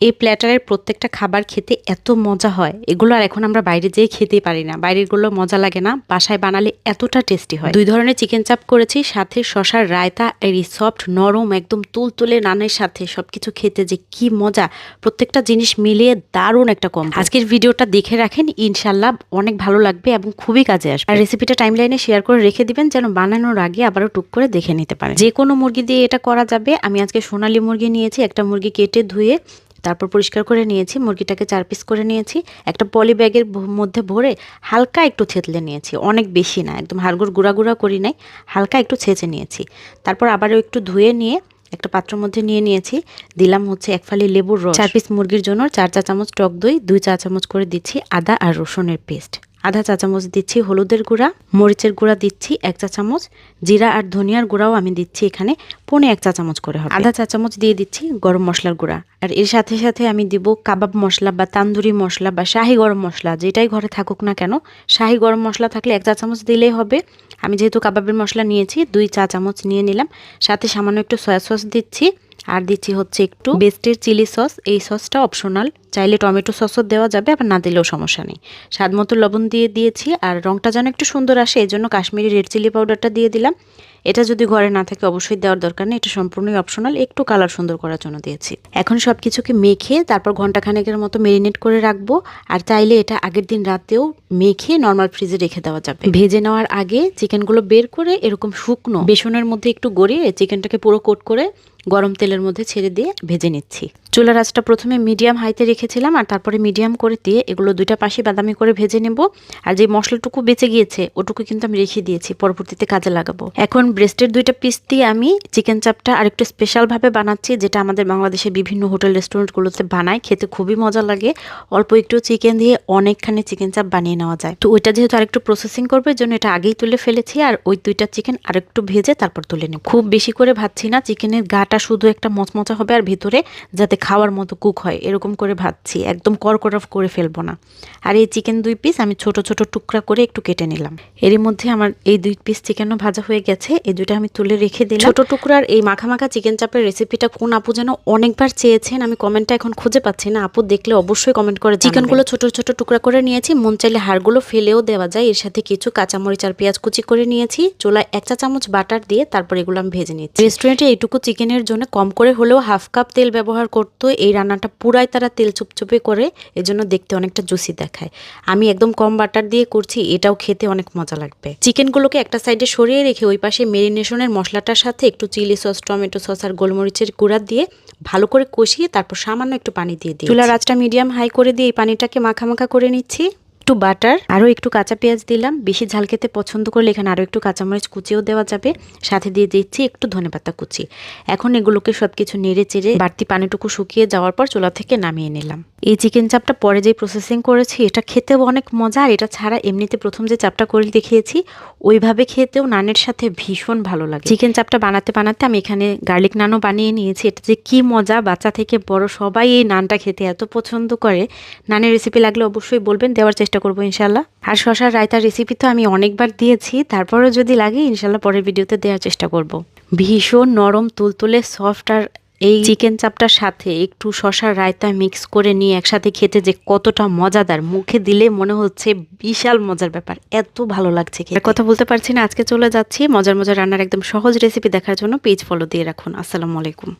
এই প্ল্যাটারের প্রত্যেকটা খাবার খেতে এত মজা হয়। এগুলো আর এখন আমরা বাইরে যেয়ে খেতেই পারি না। বাইরেরগুলো মজা লাগে না। বাসায় বানালে এতটা টেস্টি হয়। দুই ধরনের চিকেন চাপ করেছি, সাথে শশার রায়তা এই সফট, নরম, একদম তুলতুলে নানের সাথে সবকিছু খেতে যে কি মজা। প্রত্যেকটা জিনিস মিলিয়ে দারুণ একটা কম আজকের ভিডিওটা দেখে রাখেন। ইনশাল্লাহ অনেক ভালো লাগবে এবং খুবই কাজে আসবে। আর রেসিপিটা টাইম লাইনে শেয়ার করে রেখে দিবেন, যেন বানানোর আগে আবারও টুক করে দেখে নিতে পারেন। যে কোনো মুরগি দিয়ে এটা করা যাবে। আমি আজকে সোনালী মুরগি নিয়েছি। একটা মুরগি কেটে ধুয়ে তারপর পরিষ্কার করে নিয়েছি, মুরগিটাকে চার পিস করে নিয়েছি, একটা পলি ব্যাগের মধ্যে ভরে হালকা একটু থেতলে নিয়েছি, অনেক বেশি না, একদম হাড়গুড় গুঁড়া গুঁড়া করি নাই, হালকা একটু ছেঁচে নিয়েছি। তারপর আবারও একটু ধুয়ে নিয়ে একটা পাত্রের মধ্যে নিয়ে নিয়েছি, দিলাম হচ্ছে এক ফালি লেবুর রস। চার পিস মুরগির জন্য চার চা চামচ টক দই, দুই চা চামচ করে দিচ্ছি আদা আর রসুনের পেস্ট আধা চা চামচ দিচ্ছি হলুদের গুঁড়া, মরিচের গুঁড়া দিচ্ছি এক চা চামচ, জিরা আর ধনিয়ার গুঁড়াও আমি দিচ্ছি এখানে, পনে এক চা চামচ করে হবে। আধা চা চামচ দিয়ে দিচ্ছি গরম মশলার গুঁড়া। আর এর সাথে সাথে আমি দিব কাবাব মশলা বা তান্দুরি মশলা বা শাহি গরম মশলা, যেটাই ঘরে থাকুক না কেন। শাহি গরম মশলা থাকলে এক চা চামচ দিলেই হবে। আমি যেহেতু কাবাবের মশলা নিয়েছি, দুই চা চামচ নিয়ে নিলাম। সাথে সামান্য একটু সয়া সস দিচ্ছি। আর দিচ্ছি হচ্ছে একটু বেস্টের চিলি সস। এই সসটা অপশনাল চাইলে টমেটো সসও দেওয়া যাবে, আবার না দিলেও সমস্যা নেই। স্বাদ মতো লবণ দিয়ে দিয়েছি, আর রংটা যেন একটু সুন্দর আসে এই জন্য কাশ্মীরি রেড চিলি পাউডারটা দিয়ে দিলাম। এটা যদি ঘরে না থাকে, অবশ্যই দেওয়ার দরকার নেই। এটা সম্পূর্ণই অপশনাল একটু কালার সুন্দর করার জন্য দিয়েছি। এখন সব কিছুকে মেখে, তারপর ঘন্টাখানেকের মতো মেরিনেট করে রাখব। আর চাইলে এটা আগের দিন রাতেও মেখে নর্মাল ফ্রিজে রেখে দেওয়া যাবে। ভেজে নেওয়ার আগে চিকেনগুলো বের করে এরকম শুকনো বেসনের মধ্যে একটু গড়িয়ে চিকেনটাকে পুরো কোট করে গরম তেলের মধ্যে ছেড়ে দিয়ে ভেজে নিচ্ছি। চুলার আঁচটা প্রথমে মিডিয়াম হাইতে রেখেছিলাম আর তারপরে মিডিয়াম করে দিয়ে এগুলো দুইটা পাশে বাদামি করে ভেজে নেব। আর যে মশলাটুকু বেঁচে গিয়েছে, ওটুকু কিন্তু আমি রেখে দিয়েছি, পরবর্তীতে কাজে লাগাবো। এখন ব্রেস্টের দুইটা পিস দিয়ে আমি চিকেন চাপটা আরেকটু স্পেশালভাবে বানাচ্ছি, যেটা আমাদের বাংলাদেশে বিভিন্ন হোটেল, রেস্টুরেন্টগুলোতে বানায়, খেতে খুবই মজা লাগে। অল্প একটু চিকেন দিয়ে অনেকখানি চিকেন চাপ বানিয়ে নেওয়া যায়। তো ওইটা যেহেতু আরেকটু প্রসেসিং করবে জন্য এটা আগেই তুলে ফেলেছি। আর ওই দুইটা চিকেন আরেকটু ভেজে তারপর তুলে নেব। খুব বেশি করে ভাজছি না, চিকেনের গাটা শুধু একটা মচমচা হবে আর ভিতরে যাতে খাওয়ার মতো কুক হয়। এরকম করে ভাজছি একদম করকরা করে ফেলব না। আর এই চিকেন দুই পিস আমি ছোট ছোট টুকরা করে একটু কেটে নিলাম। এরই মধ্যে আমার এই দুই পিস চিকেনও ভাজা হয়ে গেছে। এই দুইটা আমি তুলে রেখে দিলাম। ছোট টুকরার এই মাখা মাখা চিকেন চাপের রেসিপিটা কোন আপু যেন অনেকবার চেয়েছেন আমি কমেন্টটা এখন খুঁজে পাচ্ছি না। আপু দেখলে অবশ্যই কমেন্ট করে চিকেনগুলো ছোট ছোট টুকরা করে নিয়েছি। মন চাইলে হাড়গুলো ফেলেও দেওয়া যায়। এর সাথে কিছু কাঁচামরিচ আর পেঁয়াজ কুচি করে নিয়েছি। চুলায় এক চা চামচ বাটার দিয়ে তারপর এগুলো আমি ভেজে নিচ্ছি। রেস্টুরেন্টে এইটুকু চিকেনের জন্য কম করে হলেও হাফ কাপ তেল ব্যবহার করতো। এই রান্নাটা পুরাই তারা তেল চুপচুপে করে এজন্য দেখতে অনেকটা জুসি দেখায়। আমি একদম কম বাটার দিয়ে করছি, এটাও খেতে অনেক মজা লাগবে। চিকেনগুলোকে একটা সাইডে সরিয়ে রেখে ওই পাশে মেরিনেশনের মশলাটার সাথে একটু চিলি সস, টমেটো সস আর গোলমরিচের গুঁড়া দিয়ে ভালো করে কষিয়ে তারপর সামান্য একটু পানি দিয়ে দিই চুলার আঁচটা মিডিয়াম হাই করে দিয়ে এই পানিটাকে মাখা মাখা করে নিচ্ছি। একটু বাটার, আরও একটু কাঁচা পেঁয়াজ দিলাম। বেশি ঝাল খেতে পছন্দ করলে এখানে আরও একটু কাঁচামরিচ কুচিও দেওয়া যাবে। সাথে দিয়ে দিচ্ছি একটু ধনেপাতা কুচি। এখন এগুলোকে সব কিছু নেড়ে চেড়ে বাড়তি পানিটুকু শুকিয়ে যাওয়ার পর চুলা থেকে নামিয়ে নিলাম। এই চিকেন চাপটা পরে যে প্রসেসিং করেছি, এটা খেতেও অনেক মজা। আর এটা ছাড়া এমনিতে প্রথম যে চাপটা করে দেখিয়েছি, ওইভাবে খেতেও নানের সাথে ভীষণ ভালো লাগে। চিকেন চাপটা বানাতে বানাতে আমি এখানে গার্লিক নানও বানিয়ে নিয়েছি। এটা যে কি মজা, বাচ্চা থেকে বড় সবাই এই নানটা খেতে এত পছন্দ করে। নানের রেসিপি লাগলে অবশ্যই বলবেন, দেওয়ার চেষ্টা করব ইনশাল্লাহ। আর শশার রায়তার রেসিপি তো আমি অনেকবার দিয়েছি, তারপরেও যদি লাগে ইনশাল্লাহ পরের ভিডিওতে দেওয়ার চেষ্টা করব। ভীষণ নরম, তুলতুলে সফট আর এই চিকেন চাপটার সাথে একটু শশার রায়তা মিক্স করে নিয়ে একসাথে খেতে যে কতটা মজাদার। মুখে দিলে মনে হচ্ছে বিশাল মজার ব্যাপার। এত ভালো লাগছে। আর কথা বলতে পারছি না, আজকে চলে যাচ্ছি। মজার মজার রান্নার একদম সহজ রেসিপি দেখার জন্য পেজ ফলো দিয়ে রাখুন। আসসালামু আলাইকুম।